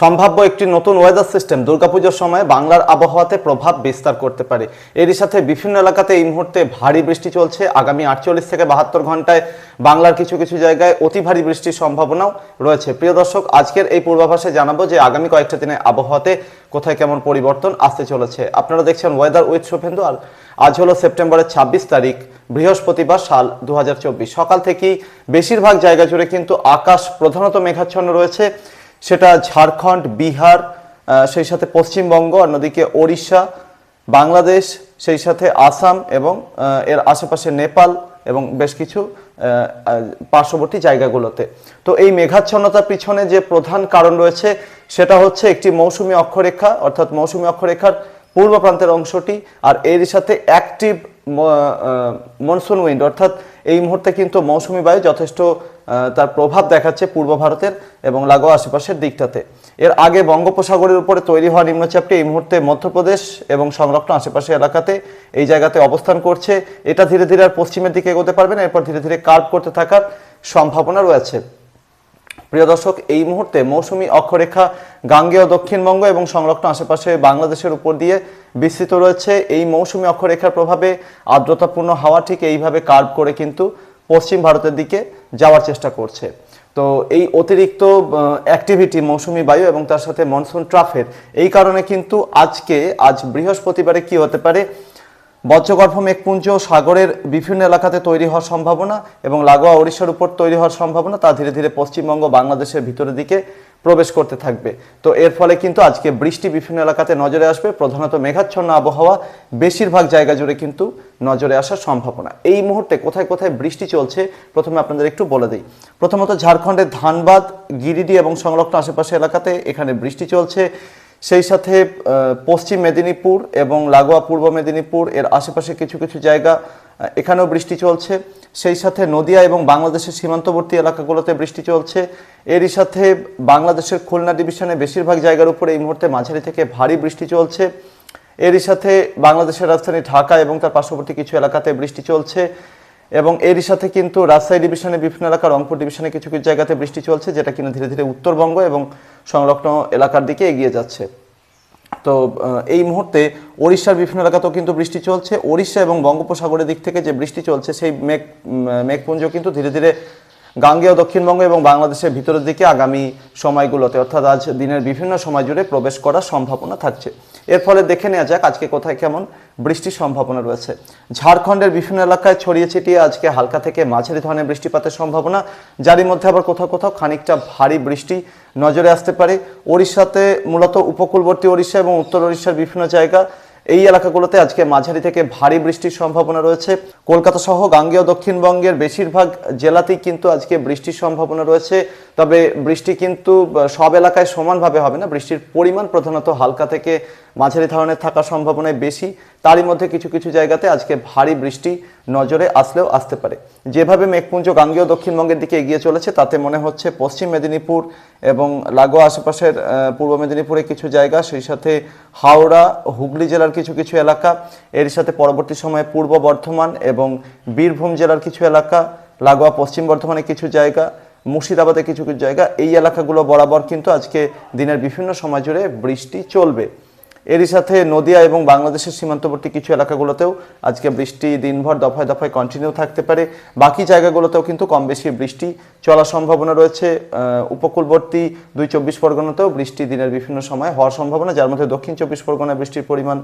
সম্ভাব্য একটি নতুন ওয়েদার সিস্টেম দুর্গাপুজোর সময় বাংলার আবহাওয়াতে প্রভাব বিস্তার করতে পারে। এরই সাথে বিভিন্ন এলাকাতে এই মুহূর্তে ভারী বৃষ্টি চলছে। আগামী আটচল্লিশ থেকে বাহাত্তর ঘন্টায় বাংলার কিছু কিছু জায়গায় অতি ভারী বৃষ্টির সম্ভাবনাও রয়েছে। প্রিয় দর্শক, আজকের এই পূর্বাভাসে জানাব যে আগামী কয়েকটা দিনে আবহাওয়াতে কোথায় কেমন পরিবর্তন আসতে চলেছে। আপনারা দেখছেন ওয়েদার উইথ শুভেন্দু আর আজ হলো সেপ্টেম্বরের ছাব্বিশ তারিখ, বৃহস্পতিবার সাল দু হাজার চব্বিশ। সকাল থেকেই বেশিরভাগ জায়গা জুড়ে কিন্তু আকাশ প্রধানত মেঘাচ্ছন্ন রয়েছে। সেটা ঝাড়খণ্ড, বিহার সেই সাথে পশ্চিমবঙ্গ অন্যদিকে ওড়িশা, বাংলাদেশ, সেই সাথে আসাম এবং এর আশেপাশে নেপাল এবং বেশ কিছু পার্শ্ববর্তী জায়গাগুলোতে। তো এই মেঘাচ্ছন্নতার পিছনে যে প্রধান কারণ রয়েছে, সেটা হচ্ছে একটি মৌসুমি অক্ষরেখা, অর্থাৎ মৌসুমি অক্ষরেখার পূর্ব প্রান্তের অংশটি আর এর সাথে অ্যাক্টিভ মনসুন উইন্ড অর্থাৎ এই মুহূর্তে কিন্তু মৌসুমি বায়ু যথেষ্ট তার প্রভাব দেখাচ্ছে পূর্ব ভারতের এবং লাগোয়া আশেপাশের দিকটাতে। এর আগে বঙ্গোপসাগরের উপরে তৈরি হওয়া নিম্নচাপটি এই মুহূর্তে মধ্যপ্রদেশ এবং সংলগ্ন আশেপাশে এলাকাতে এই জায়গাতে অবস্থান করছে। এটা ধীরে ধীরে আর পশ্চিমের দিকে এগোতে পারবে না, এরপর ধীরে ধীরে কার্ভ করতে থাকার সম্ভাবনা রয়েছে। প্রিয় দর্শক, এই মুহূর্তে মৌসুমি অক্ষরেখা গাঙ্গেয় দক্ষিণবঙ্গ এবং সংলগ্ন আশেপাশে বাংলাদেশের উপর দিয়ে বিস্তৃত রয়েছে। এই মৌসুমি অক্ষরেখার প্রভাবে আর্দ্রতাপূর্ণ হাওয়া ঠিক এইভাবে কার্ভ করে কিন্তু পশ্চিম ভারতের দিকে যাওয়ার চেষ্টা করছে। তো এই অতিরিক্ত অ্যাক্টিভিটি মৌসুমি বায়ু এবং তার সাথে মনসুন ট্রাফের, এই কারণে কিন্তু আজকে, আজ বৃহস্পতিবারে কি হতে পারে? বজ্রগর্ভ মেঘপুঞ্জ সাগরের বিভিন্ন এলাকাতে তৈরি হওয়ার সম্ভাবনা এবং লাগোয়া ওড়িশার উপর তৈরি হওয়ার সম্ভাবনা তা ধীরে ধীরে পশ্চিমবঙ্গ, বাংলাদেশের ভিতরের দিকে প্রবেশ করতে থাকবে। তো এর ফলে কিন্তু আজকে বৃষ্টি বিভিন্ন এলাকাতে নজরে আসবে। প্রধানত মেঘাচ্ছন্ন আবহাওয়া, বেশিরভাগ জায়গা জুড়ে কিন্তু নজরে আসার সম্ভাবনা। এই মুহূর্তে কোথায় কোথায় বৃষ্টি চলছে? প্রথমে আপনাদের একটু বলে দিই। প্রথমত ঝাড়খণ্ডের ধানবাদ, গিরিডি এবং সংলগ্ন আশেপাশে এলাকাতে এখানে বৃষ্টি চলছে। সেই সাথে পশ্চিম মেদিনীপুর এবং লাগোয়া পূর্ব মেদিনীপুর, এর আশেপাশে কিছু কিছু জায়গা এখানেও বৃষ্টি চলছে। সেই সাথে নদিয়া এবং বাংলাদেশের সীমান্তবর্তী এলাকাগুলোতে বৃষ্টি চলছে। এরই সাথে বাংলাদেশের খুলনা ডিভিশনে বেশিরভাগ জায়গার উপরে এই মুহূর্তে মাঝারি থেকে ভারী বৃষ্টি চলছে। এরই সাথে বাংলাদেশের রাজধানী ঢাকা এবং তার পার্শ্ববর্তী কিছু এলাকাতে বৃষ্টি চলছে। এবং এরই সাথে কিন্তু রাজশাহী ডিভিশনে বিভিন্ন এলাকা রংপুর ডিভিশনে কিছু কিছু জায়গাতে বৃষ্টি চলছে, যেটা কিনা ধীরে ধীরে উত্তরবঙ্গ এবং সংলগ্ন এলাকার দিকে এগিয়ে যাচ্ছে। তো এই মুহূর্তে ওড়িশার বিভিন্ন এলাকাতেও কিন্তু বৃষ্টি চলছে। ওড়িশা এবং বঙ্গোপসাগরের দিক থেকে যে বৃষ্টি চলছে, সেই মেঘ মেঘপুঞ্জ কিন্তু ধীরে ধীরে গাঙ্গেয় দক্ষিণবঙ্গ এবং বাংলাদেশের ভিতরের দিকে আগামী সময়গুলোতে, অর্থাৎ আজ দিনের বিভিন্ন সময় জুড়ে প্রবেশ করার সম্ভাবনা থাকছে। এর ফলে দেখে নেওয়া যাক আজকে কোথায় কেমন বৃষ্টির সম্ভাবনা রয়েছে। ঝাড়খণ্ডের বিভিন্ন এলাকায় ছড়িয়ে ছিটিয়ে আজকে হালকা থেকে মাঝারি ধরনের বৃষ্টিপাতের সম্ভাবনা। যারই মধ্যে আবার কোথাও কোথাও খানিকটা ভারী বৃষ্টি নজরে আসতে পারে। ওড়িশাতে মূলত উপকূলবর্তী ওড়িশা এবং উত্তর ওড়িশার বিভিন্ন জায়গা এই এলাকাগুলোতে আজকে মাঝারি থেকে ভারী বৃষ্টির সম্ভাবনা রয়েছে। কলকাতা সহ গাঙ্গেয় দক্ষিণবঙ্গের বেশিরভাগ জেলাতেই কিন্তু আজকে বৃষ্টির সম্ভাবনা রয়েছে। তবে বৃষ্টি কিন্তু সব এলাকায় সমানভাবে হবে না। বৃষ্টির পরিমাণ প্রধানত হালকা থেকে মাঝারি ধরনের থাকার সম্ভাবনায় বেশি। তারই মধ্যে কিছু কিছু জায়গাতে আজকে ভারী বৃষ্টি নজরে আসলেও আসতে পারে। যেভাবে মেঘপুঞ্জ গাঙ্গেয় দক্ষিণবঙ্গের দিকে এগিয়ে চলেছে, তাতে মনে হচ্ছে পশ্চিম মেদিনীপুর এবং লাগোয়া আশেপাশের পূর্ব মেদিনীপুরে কিছু জায়গা, সেই সাথে হাওড়া, হুগলি জেলার কিছু কিছু এলাকা এর সাথে পরবর্তী সময়ে পূর্ব বর্ধমান এবং বীরভূম জেলার কিছু এলাকা, লাগোয়া পশ্চিম বর্ধমানে কিছু জায়গা, মুর্শিদাবাদে কিছু কিছু জায়গা, এই এলাকাগুলো বরাবর কিন্তু আজকে দিনের বিভিন্ন সময় জুড়ে বৃষ্টি চলবে। এরই সাথে নদিয়া এবং বাংলাদেশের সীমান্তবর্তী কিছু এলাকাগুলোতেও আজকে বৃষ্টি দিনভর দফায় দফায় কন্টিনিউ থাকতে পারে। বাকি জায়গাগুলোতেও কিন্তু কম বেশি বৃষ্টি চলার সম্ভাবনা রয়েছে। উপকূলবর্তী দুই চব্বিশ পরগনাতেও বৃষ্টি দিনের বিভিন্ন সময় হওয়ার সম্ভাবনা, যার মধ্যে দক্ষিণ চব্বিশ পরগনায় বৃষ্টির পরিমাণ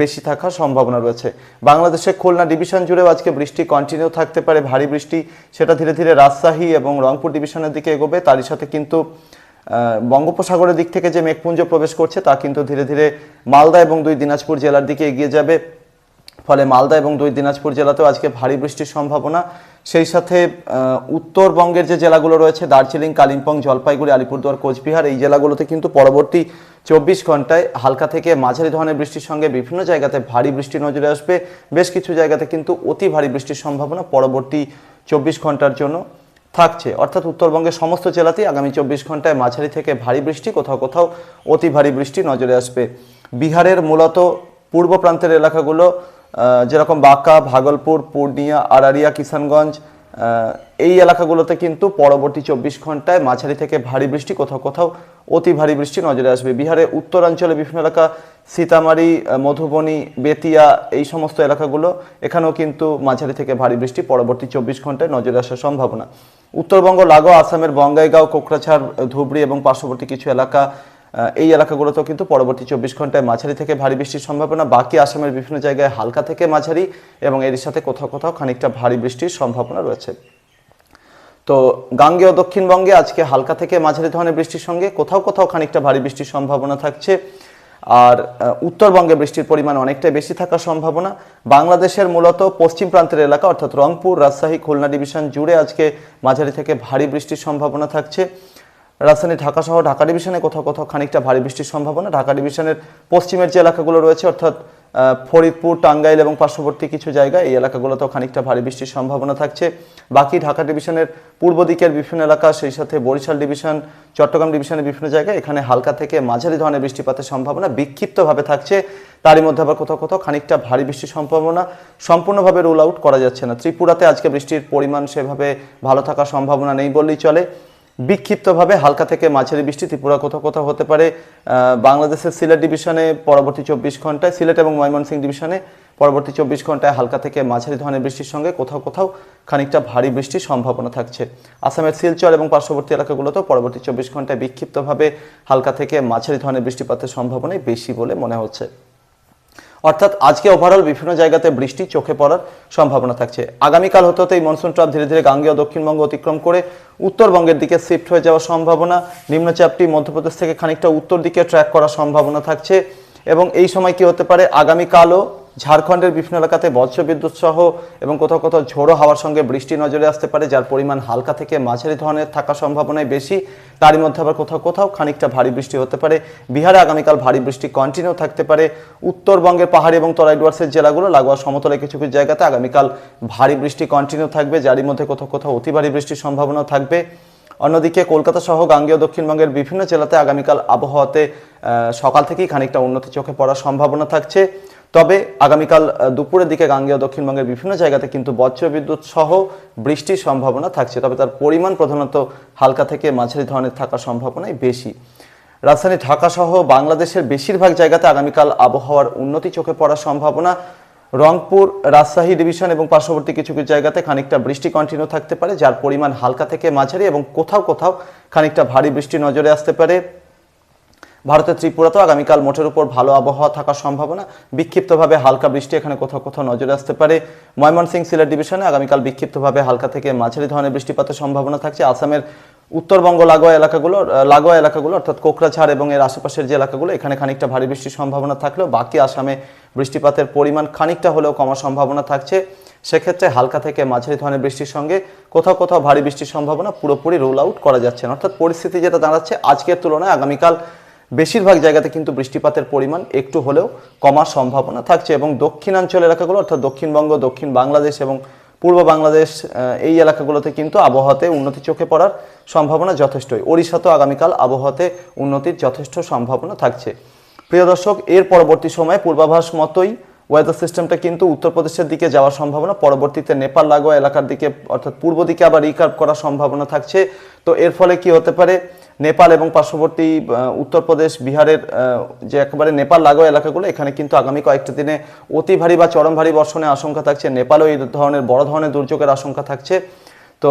বেশি থাকার সম্ভাবনা রয়েছে। বাংলাদেশের খুলনা ডিভিশন জুড়েও আজকে বৃষ্টি কন্টিনিউ থাকতে পারে, ভারী বৃষ্টি। সেটা ধীরে ধীরে রাজশাহী এবং রংপুর ডিভিশনের দিকে এগোবে। তারই সাথে কিন্তু বঙ্গোপসাগরের দিক থেকে যে মেঘপুঞ্জ প্রবেশ করছে, তা কিন্তু ধীরে ধীরে মালদা এবং দুই দিনাজপুর জেলার দিকে এগিয়ে যাবে। ফলে মালদা এবং দুই দিনাজপুর জেলাতেও আজকে ভারী বৃষ্টির সম্ভাবনা। সেই সাথে উত্তরবঙ্গের যে জেলাগুলো রয়েছে, দার্জিলিং, কালিম্পং, জলপাইগুড়ি, আলিপুরদুয়ার, কোচবিহার, এই জেলাগুলোতে কিন্তু পরবর্তী চব্বিশ ঘন্টায় হালকা থেকে মাঝারি ধরনের বৃষ্টির সঙ্গে বিভিন্ন জায়গাতে ভারী বৃষ্টি নজরে আসবে। বেশ কিছু জায়গাতে কিন্তু অতি ভারী বৃষ্টির সম্ভাবনা পরবর্তী চব্বিশ ঘণ্টার জন্য। থাকছে। অর্থাৎ উত্তরবঙ্গের সমস্ত জেলাতেই আগামী চব্বিশ ঘন্টায় মাঝারি থেকে ভারী বৃষ্টি, কোথাও কোথাও অতি ভারী বৃষ্টি নজরে আসবে। বিহারের মূলত পূর্ব প্রান্তের এলাকাগুলো যেরকম বাঁকা, ভাগলপুর, পূর্ণিয়া আরারিয়া কিষানগঞ্জ এই এলাকাগুলোতে কিন্তু পরবর্তী চব্বিশ ঘন্টায় মাঝারি থেকে ভারী বৃষ্টি, কোথাও কোথাও অতি ভারী বৃষ্টি নজরে আসবে। বিহারে উত্তরাঞ্চলে বিভিন্ন এলাকা, সীতামারি মধুবনী, বেতিয়া, এই সমস্ত এলাকাগুলো, এখানেও কিন্তু মাঝারি থেকে ভারী বৃষ্টি পরবর্তী চব্বিশ ঘন্টায় নজরে আসার সম্ভাবনা। উত্তরবঙ্গ, লাগোয়া, আসামের বঙ্গাইগাঁও কোকরাঝাড় ধুবড়ি এবং পার্শ্ববর্তী কিছু এলাকা এই এলাকাগুলোতেও কিন্তু পরবর্তী চব্বিশ ঘন্টায় মাঝারি থেকে ভারী বৃষ্টির সম্ভাবনা। বাকি আসামের বিভিন্ন জায়গায় হালকা থেকে মাঝারি এবং এর সাথে কোথাও কোথাও খানিকটা ভারী বৃষ্টির সম্ভাবনা রয়েছে। তো গাঙ্গেয় দক্ষিণবঙ্গে আজকে হালকা থেকে মাঝারি ধরনের বৃষ্টির সঙ্গে কোথাও কোথাও খানিকটা ভারী বৃষ্টির সম্ভাবনা থাকছে। আর উত্তরবঙ্গে বৃষ্টির পরিমাণ অনেকটাই বেশি থাকার সম্ভাবনা। বাংলাদেশের মূলত পশ্চিম প্রান্তের এলাকা, অর্থাৎ রংপুর, রাজশাহী, খুলনা ডিভিশন জুড়ে আজকে মাঝারি থেকে ভারী বৃষ্টির সম্ভাবনা থাকছে। রাজধানী ঢাকা সহ ঢাকা ডিভিশনে কোথাও কোথাও খানিকটা ভারী বৃষ্টির সম্ভাবনা। ঢাকা ডিভিশনের পশ্চিমের যে এলাকাগুলো রয়েছে, অর্থাৎ ফরিদপুর, টাঙ্গাইল এবং পার্শ্ববর্তী কিছু জায়গা এই এলাকাগুলোতেও খানিকটা ভারী বৃষ্টির সম্ভাবনা থাকছে। বাকি ঢাকা ডিভিশনের পূর্ব দিকের বিভিন্ন এলাকা, সেই সাথে বরিশাল ডিভিশন, চট্টগ্রাম ডিভিশনের বিভিন্ন জায়গায় এখানে হালকা থেকে মাঝারি ধরনের বৃষ্টিপাতের সম্ভাবনা বিক্ষিপ্তভাবে থাকছে। তারই মধ্যে আবার কোথাও কোথাও খানিকটা ভারী বৃষ্টির সম্ভাবনা। সম্পূর্ণভাবে রুল আউট করা যাচ্ছে না। ত্রিপুরাতে আজকে বৃষ্টির পরিমাণ সেভাবে ভালো থাকার সম্ভাবনা নেই বললেই চলে। বিক্ষিপ্তভাবে হালকা থেকে মাঝারি বৃষ্টি, ত্রিপুরা কোথাও কোথাও হতে পারে। বাংলাদেশের সিলেট ডিভিশনে পরবর্তী চব্বিশ ঘন্টায়, সিলেট এবং ময়মনসিংহ ডিভিশনে পরবর্তী চব্বিশ ঘন্টায় হালকা থেকে মাঝারি ধরনের বৃষ্টির সঙ্গে কোথাও কোথাও খানিকটা ভারী বৃষ্টির সম্ভাবনা থাকছে। আসামের শিলচর এবং পার্শ্ববর্তী এলাকাগুলোতেও পরবর্তী চব্বিশ ঘন্টায় বিক্ষিপ্তভাবে হালকা থেকে মাঝারি ধরনের বৃষ্টিপাতের সম্ভাবনাই বেশি বলে মনে হচ্ছে। অর্থাৎ আজকে ওভারঅল বিভিন্ন জায়গাতে বৃষ্টি চোখে পড়ার সম্ভাবনা থাকছে। আগামীকাল হতে হতে এই মনসুন ট্রাপ ধীরে ধীরে গাঙ্গেয় দক্ষিণবঙ্গ অতিক্রম করে উত্তরবঙ্গের দিকে শিফট হয়ে যাওয়ার সম্ভাবনা, নিম্নচাপটি মধ্যপ্রদেশ থেকে খানিকটা উত্তর দিকে ট্র্যাক করার সম্ভাবনা থাকছে। এবং এই সময় কি হতে পারে? আগামীকালও ঝাড়খণ্ডের বিভিন্ন এলাকাতে বজ্রবিদ্যুৎ সহ এবং কোথাও কোথাও ঝোড়ো হাওয়ার সঙ্গে বৃষ্টি নজরে আসতে পারে, যার পরিমাণ হালকা থেকে মাঝারি ধরনের থাকার সম্ভাবনাই বেশি। তারই মধ্যে আবার কোথাও কোথাও খানিকটা ভারী বৃষ্টি হতে পারে। বিহারে আগামীকাল ভারী বৃষ্টি কন্টিনিউ থাকতে পারে। উত্তরবঙ্গের পাহাড়ি এবং তরাই ডুয়ার্সের জেলাগুলো লাগোয়া সমতলে কিছু কিছু জায়গাতে আগামীকাল ভারী বৃষ্টি কন্টিনিউ থাকবে, যারই মধ্যে কোথাও কোথাও অতি ভারী বৃষ্টির সম্ভাবনা থাকবে। অন্যদিকে কলকাতা সহ গাঙ্গেয় দক্ষিণবঙ্গের বিভিন্ন জেলাতে আগামীকাল আবহাওয়াতে সকাল থেকেই খানিকটা উন্নতি চোখে পড়ার সম্ভাবনা থাকছে। তবে আগামীকাল দুপুরের দিকে গাঙ্গেয় দক্ষিণবঙ্গের বিভিন্ন জায়গাতে কিন্তু বজ্রবিদ্যুৎ সহ বৃষ্টির সম্ভাবনা থাকছে, তবে তার পরিমাণ প্রধানত হালকা থেকে মাঝারি ধরনের থাকার সম্ভাবনাই বেশি। রাজধানী ঢাকা সহ বাংলাদেশের বেশিরভাগ জায়গাতে আগামীকাল আবহাওয়ার উন্নতি চোখে পড়ার সম্ভাবনা। রংপুর, রাজশাহী ডিভিশন এবং পার্শ্ববর্তী কিছু কিছু জায়গাতে খানিকটা বৃষ্টি কন্টিনিউ থাকতে পারে, যার পরিমাণ হালকা থেকে মাঝারি এবং কোথাও কোথাও খানিকটা ভারী বৃষ্টি নজরে আসতে পারে। ভারতের ত্রিপুরাতেও আগামীকাল মোটের উপর ভালো আবহাওয়া থাকার সম্ভাবনা। বিক্ষিপ্তভাবে হালকা বৃষ্টি এখানে কোথাও কোথাও নজরে আসতে পারে। ময়মনসিংহ সিলেট ডিভিশনে আগামীকাল বিক্ষিপ্তভাবে হালকা থেকে মাঝারি ধরনের বৃষ্টিপাতের সম্ভাবনা থাকছে। আসামের উত্তরবঙ্গ লাগোয়া এলাকাগুলো লাগোয়া এলাকাগুলো, অর্থাৎ কোকরাঝাড় এবং এর আশেপাশের যে এলাকাগুলো, এখানে খানিকটা ভারী বৃষ্টির সম্ভাবনা থাকলেও বাকি আসামে বৃষ্টিপাতের পরিমাণ খানিকটা হলেও কমার সম্ভাবনা থাকছে। সেক্ষেত্রে হালকা থেকে মাঝারি ধরনের বৃষ্টির সঙ্গে কোথাও কোথাও ভারী বৃষ্টির সম্ভাবনা পুরোপুরি রোল আউট করা যাচ্ছে না। অর্থাৎ পরিস্থিতি যেটা দাঁড়াচ্ছে, আজকের তুলনায় আগামীকাল বেশিরভাগ জায়গাতে কিন্তু বৃষ্টিপাতের পরিমাণ একটু হলেও কমার সম্ভাবনা থাকছে এবং দক্ষিণাঞ্চল এলাকাগুলো, অর্থাৎ দক্ষিণবঙ্গ, দক্ষিণ বাংলাদেশ এবং পূর্ব বাংলাদেশ এই এলাকাগুলোতে কিন্তু আবহাওয়াতে উন্নতি চোখে পড়ার সম্ভাবনা যথেষ্টই। ওড়িশাতেও আগামীকাল আবহাওয়াতে উন্নতির যথেষ্ট সম্ভাবনা থাকছে। প্রিয় দর্শক, এর পরবর্তী সময়ে পূর্বাভাস মতোই ওয়েদার সিস্টেমটা কিন্তু উত্তরপ্রদেশের দিকে যাওয়ার সম্ভাবনা, পরবর্তীতে নেপাল, লাগোয়া এলাকার দিকে, অর্থাৎ পূর্ব দিকে আবার রিকার্ভ করার সম্ভাবনা থাকছে। তো এর ফলে কি হতে পারে? নেপাল এবং পার্শ্ববর্তী উত্তরপ্রদেশ, বিহারের যে একেবারে নেপাল লাগোয়া এলাকাগুলো, এখানে কিন্তু আগামী কয়েকটা দিনে অতি ভারী বা চরম ভারী বর্ষণের আশঙ্কা থাকছে। নেপালও এই ধরনের বড় ধরনের দুর্যোগের আশঙ্কা থাকছে। তো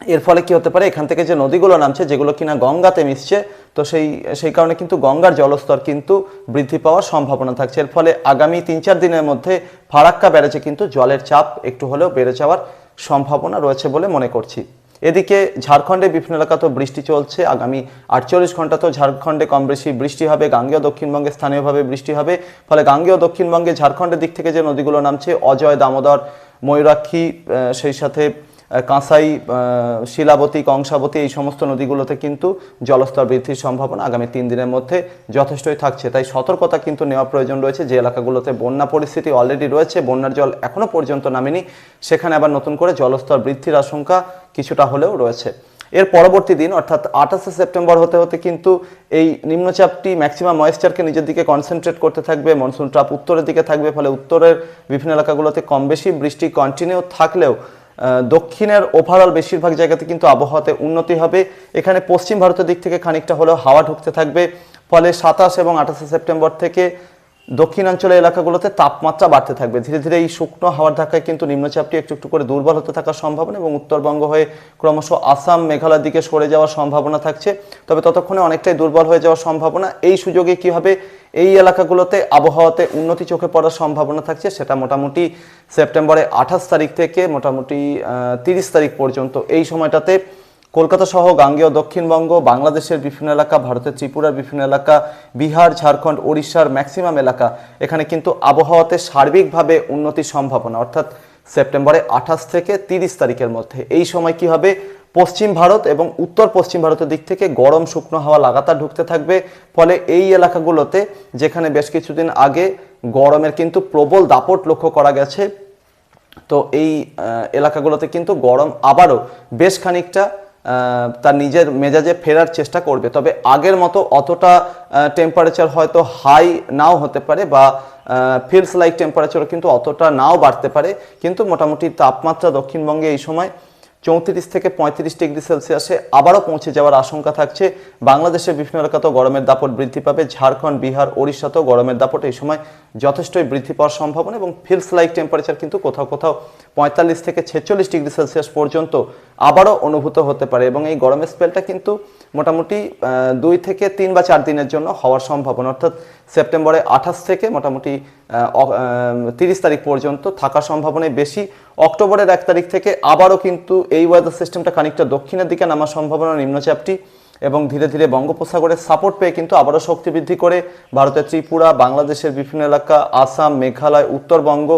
এর ফলে কি হতে পারে? এখান থেকে যে নদীগুলো নামছে, যেগুলো কিনা গঙ্গাতে মিশছে, তো সেই সেই কারণে কিন্তু গঙ্গার জলস্তর কিন্তু বৃদ্ধি পাওয়ার সম্ভাবনা থাকছে। এর ফলে আগামী তিন চার দিনের মধ্যে ফারাক্কা ব্যারেজে কিন্তু জলের চাপ একটু হলেও বেড়ে যাওয়ার সম্ভাবনা রয়েছে বলে মনে করছি। এদিকে ঝাড়খণ্ডে বিভিন্ন এলাকাতেও বৃষ্টি চলছে। আগামী আটচল্লিশ ঘন্টাতেও ঝাড়খণ্ডে কম বেশি বৃষ্টি হবে, গাঙ্গেয় দক্ষিণবঙ্গে স্থানীয়ভাবে বৃষ্টি হবে। ফলে গাঙ্গেয় দক্ষিণবঙ্গে ঝাড়খণ্ডের দিক থেকে যে নদীগুলো নামছে, অজয়, দামোদর, ময়ূরাক্ষী সেই সাথে কাঁসাই শিলাবতী, কংসাবতী এই সমস্ত নদীগুলোতে কিন্তু জলস্তর বৃদ্ধির সম্ভাবনা আগামী তিন দিনের মধ্যে যথেষ্টই থাকছে। তাই সতর্কতা কিন্তু নেওয়া প্রয়োজন রয়েছে। যে এলাকাগুলোতে বন্যা পরিস্থিতি অলরেডি রয়েছে, বন্যার জল এখনও পর্যন্ত নামেনি, সেখানে আবার নতুন করে জলস্তর বৃদ্ধির আশঙ্কা কিছুটা হলেও রয়েছে। এর পরবর্তী দিন, অর্থাৎ আঠাশে সেপ্টেম্বর হতে হতে কিন্তু এই নিম্নচাপটি ম্যাক্সিমাম ময়েশ্চারকে নিজের দিকে কনসেন্ট্রেট করতে থাকবে মনসুন ট্রাপ উত্তরের দিকে থাকবে, ফলে উত্তরের বিভিন্ন এলাকাগুলোতে কম বেশি বৃষ্টি কন্টিনিউ থাকলেও দক্ষিণের ওভারঅল বেশিরভাগ জায়গাতে কিন্তু আবহাওয়াতে উন্নতি হবে। এখানে পশ্চিম ভারতের দিক থেকে খানিকটা হলেও হাওয়া ঢুকতে থাকবে। ফলে সাতাশ এবং আঠাশে সেপ্টেম্বর থেকে দক্ষিণাঞ্চলের এলাকাগুলোতে তাপমাত্রা বাড়তে থাকবে। ধীরে ধীরে এই শুকনো হাওয়ার ধাক্কায় কিন্তু নিম্নচাপটি একটু একটু করে দুর্বল হতে থাকার সম্ভাবনা এবং উত্তরবঙ্গ হয়ে ক্রমশ আসাম, মেঘালয়ের দিকে সরে যাওয়ার সম্ভাবনা থাকছে। তবে ততক্ষণে অনেকটাই দুর্বল হয়ে যাওয়ার সম্ভাবনা। এই সুযোগে কি হবে এই এলাকাগুলোতে আবহাওয়াতে উন্নতি চোখে পড়ার সম্ভাবনা থাকছে, সেটা মোটামুটি সেপ্টেম্বরে আঠাশ তারিখ থেকে মোটামুটি তিরিশ তারিখ পর্যন্ত। এই সময়টাতে কলকাতা সহ গাঙ্গেয় দক্ষিণবঙ্গ, বাংলাদেশের বিভিন্ন এলাকা, ভারতের ত্রিপুরার বিভিন্ন এলাকা, বিহার, ঝাড়খণ্ড, ওড়িশার ম্যাক্সিমাম এলাকা। এখানে কিন্তু আবহাওয়াতে সার্বিকভাবে উন্নতির সম্ভাবনা। অর্থাৎ সেপ্টেম্বরে আঠাশ থেকে তিরিশ তারিখের মধ্যে। এই সময় কি হবে? পশ্চিম ভারত এবং উত্তর পশ্চিম ভারতের দিক থেকে গরম শুকনো হাওয়া লাগাতার ঢুকতে থাকবে। ফলে এই এলাকাগুলোতে, যেখানে বেশ কিছুদিন আগে গরমের কিন্তু প্রবল দাপট লক্ষ্য করা গেছে, তো এই এলাকাগুলোতে কিন্তু গরম আবারও বেশ খানিকটা তার নিজের মেজাজে ফেরার চেষ্টা করবে। তবে আগের মতো অতটা টেম্পারেচার হয়তো হাই নাও হতে পারে বা ফিলস লাইক টেম্পারেচারও কিন্তু অতটা নাও বাড়তে পারে। কিন্তু মোটামুটি তাপমাত্রা দক্ষিণবঙ্গে এই সময় চৌত্রিশ থেকে পঁয়ত্রিশ ডিগ্রি সেলসিয়াসে আবারও পৌঁছে যাওয়ার আশঙ্কা থাকছে। বাংলাদেশের বিভিন্ন এলাকাতেও গরমের দাপট বৃদ্ধি পাবে। ঝাড়খণ্ড, বিহার, ওড়িশাতেও গরমের দাপট এই সময় যথেষ্টই বৃদ্ধি পাওয়ার সম্ভাবনা এবং ফিলস লাইক টেম্পারেচার কিন্তু কোথাও কোথাও পঁয়তাল্লিশ থেকে ছেচল্লিশ ডিগ্রি সেলসিয়াস পর্যন্ত আবারও অনুভূত হতে পারে এবং এই গরমের স্পেলটা কিন্তু মোটামুটি দুই থেকে তিন বা চার দিনের জন্য হওয়ার সম্ভাবনা। অর্থাৎ সেপ্টেম্বরে আঠাশ থেকে মোটামুটি তিরিশ তারিখ পর্যন্ত থাকার সম্ভাবনাই বেশি। অক্টোবরের এক তারিখ থেকে আবারও কিন্তু এই ওয়েদার সিস্টেমটা খানিকটা দক্ষিণের দিকে নামার সম্ভাবনা, নিম্নচাপটি এবং ধীরে ধীরে বঙ্গোপসাগরের সাপোর্ট পেয়ে কিন্তু আবারও শক্তি বৃদ্ধি করে ভারতের ত্রিপুরা, বাংলাদেশের বিভিন্ন এলাকা, আসাম, মেঘালয়, উত্তরবঙ্গ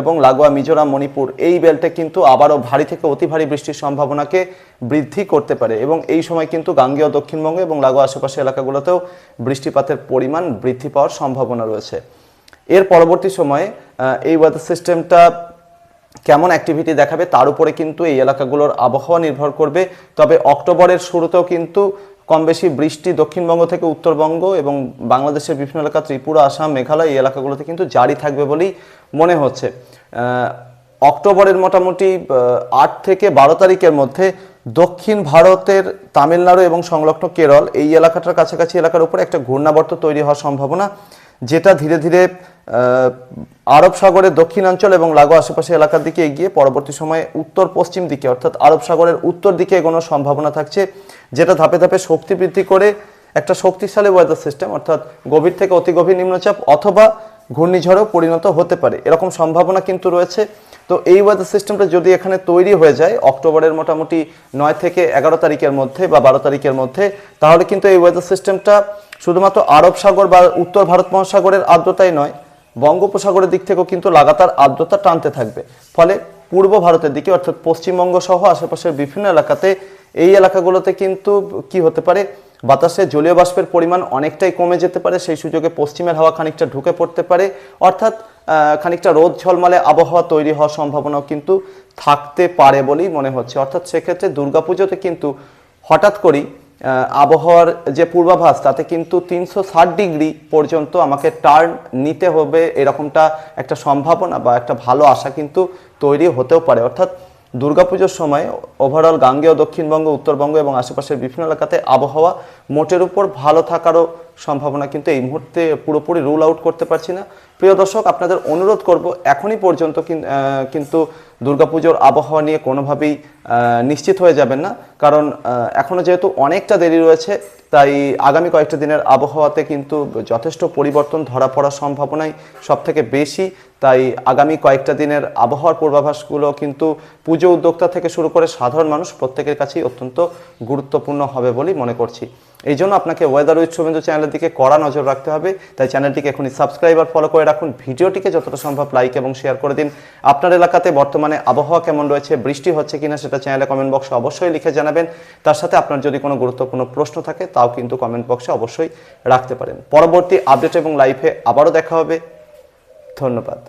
এবং লাগোয়া, মিজোরাম, মণিপুর, এই বেল্টে কিন্তু আবারও ভারী থেকে অতি ভারী বৃষ্টির সম্ভাবনাকে বৃদ্ধি করতে পারে এবং এই সময় কিন্তু গাঙ্গেয়, দক্ষিণবঙ্গ এবং লাগোয়া আশেপাশে এলাকাগুলোতেও বৃষ্টিপাতের পরিমাণ বৃদ্ধি পাওয়ার সম্ভাবনা রয়েছে। এর পরবর্তী সময়ে এই ওয়েদার সিস্টেমটা কেমন অ্যাক্টিভিটি দেখাবে, তার উপরে কিন্তু এই এলাকাগুলোর আবহাওয়া নির্ভর করবে। তবে অক্টোবরের শুরুতেও কিন্তু কম বেশি বৃষ্টি দক্ষিণবঙ্গ থেকে উত্তরবঙ্গ এবং বাংলাদেশের বিভিন্ন এলাকা, ত্রিপুরা, আসাম, মেঘালয়, এই এলাকাগুলোতে কিন্তু জারি থাকবে বলেই মনে হচ্ছে। অক্টোবরের মোটামুটি আট থেকে বারো তারিখের মধ্যে দক্ষিণ ভারতের তামিলনাড়ু এবং সংলগ্ন কেরল এই এলাকাটার কাছাকাছি এলাকার উপরে একটা ঘূর্ণাবর্ত তৈরি হওয়ার সম্ভাবনা, যেটা ধীরে ধীরে আরব সাগরের দক্ষিণাঞ্চল এবং লাগো আশেপাশে এলাকার দিকে এগিয়ে পরবর্তী সময়ে উত্তর পশ্চিম দিকে, অর্থাৎ আরব সাগরের উত্তর দিকে এগোনোর সম্ভাবনা থাকছে, যেটা ধাপে ধাপে শক্তি বৃদ্ধি করে একটা শক্তিশালী ওয়েদার সিস্টেম অর্থাৎ গভীর থেকে অতি গভীর নিম্নচাপ অথবা ঘূর্ণিঝড়েও পরিণত হতে পারে। এরকম সম্ভাবনা কিন্তু রয়েছে। তো এই ওয়েদার সিস্টেমটা যদি এখানে তৈরি হয়ে যায় অক্টোবরের মোটামুটি নয় থেকে এগারো তারিখের মধ্যে বা বারো তারিখের মধ্যে, তাহলে কিন্তু এই ওয়েদার সিস্টেমটা শুধুমাত্র আরব সাগর বা উত্তর ভারত মহাসাগরের আর্দ্রতাই নয় বঙ্গোপসাগরের দিক থেকেও কিন্তু লাগাতার আর্দ্রতা টানতে থাকবে। ফলে পূর্ব ভারতের দিকে, অর্থাৎ পশ্চিমবঙ্গ সহ আশেপাশের বিভিন্ন এলাকাতে এই এলাকাগুলোতে কিন্তু কি হতে পারে, বাতাসে জলীয় বাষ্পের পরিমাণ অনেকটাই কমে যেতে পারে, সেই সুযোগে পশ্চিমের হাওয়া খানিকটা ঢুকে পড়তে পারে। অর্থাৎ খানিকটা রোদ ঝলমালে আবহাওয়া তৈরি হওয়ার সম্ভাবনাও কিন্তু থাকতে পারে বলেই মনে হচ্ছে। অর্থাৎ সেক্ষেত্রে দুর্গাপুজোতে কিন্তু হঠাৎ করেই আবহাওয়ার যে পূর্বাভাস, তাতে কিন্তু তিনশো ষাট ডিগ্রি পর্যন্ত আমাকে টার্ন নিতে হবে এরকমটা একটা সম্ভাবনা বা একটা ভালো আশা কিন্তু তৈরি হতেও পারে। অর্থাৎ দুর্গাপুজোর সময় ওভারঅল গাঙ্গেয়, দক্ষিণবঙ্গ, উত্তরবঙ্গ এবং আশেপাশের বিভিন্ন এলাকাতে আবহাওয়া মোটের উপর ভালো থাকারও সম্ভাবনা, কিন্তু এই মুহূর্তে পুরোপুরি রুল আউট করতে পারছি না। প্রিয় দর্শক, আপনাদের অনুরোধ করব এখনই পর্যন্ত কিন- কিন্তু দুর্গাপুজোর আবহাওয়া নিয়ে কোনোভাবেই নিশ্চিত হয়ে যাবেন না। কারণ এখনও যেহেতু অনেকটা দেরি রয়েছে, তাই আগামী কয়েকটা দিনের আবহাওয়াতে কিন্তু যথেষ্ট পরিবর্তন ধরা পড়ার সম্ভাবনাই সব থেকে বেশি। তাই আগামী কয়েকটা দিনের আবহাওয়ার পূর্বাভাসগুলো কিন্তু পুজো উদ্যোক্তা থেকে শুরু করে সাধারণ মানুষ প্রত্যেকের কাছেই অত্যন্ত গুরুত্বপূর্ণ হবে বলেই মনে করছি। এই জন্য আপনাকে ওয়েদার উইথ শুভেন্দু চ্যানেলের দিকে কড়া নজর রাখতে হবে। তাই চ্যানেলটিকে এখনই সাবস্ক্রাইব আর ফলো করে রাখুন। ভিডিওটিকে যতটা সম্ভব লাইক এবং শেয়ার করে দিন। আপনার এলাকাতে বর্তমানে আবহাওয়া কেমন রয়েছে, বৃষ্টি হচ্ছে কিনা সেটা চ্যানেলে কমেন্ট বক্সে অবশ্যই লিখে জানাবেন। তার সাথে আপনার যদি কোনো গুরুত্বপূর্ণ প্রশ্ন থাকে, তাও কিন্তু কমেন্ট বক্সে অবশ্যই রাখতে পারেন। পরবর্তী আপডেট এবং লাইভে আবারও দেখা হবে। ধন্যবাদ।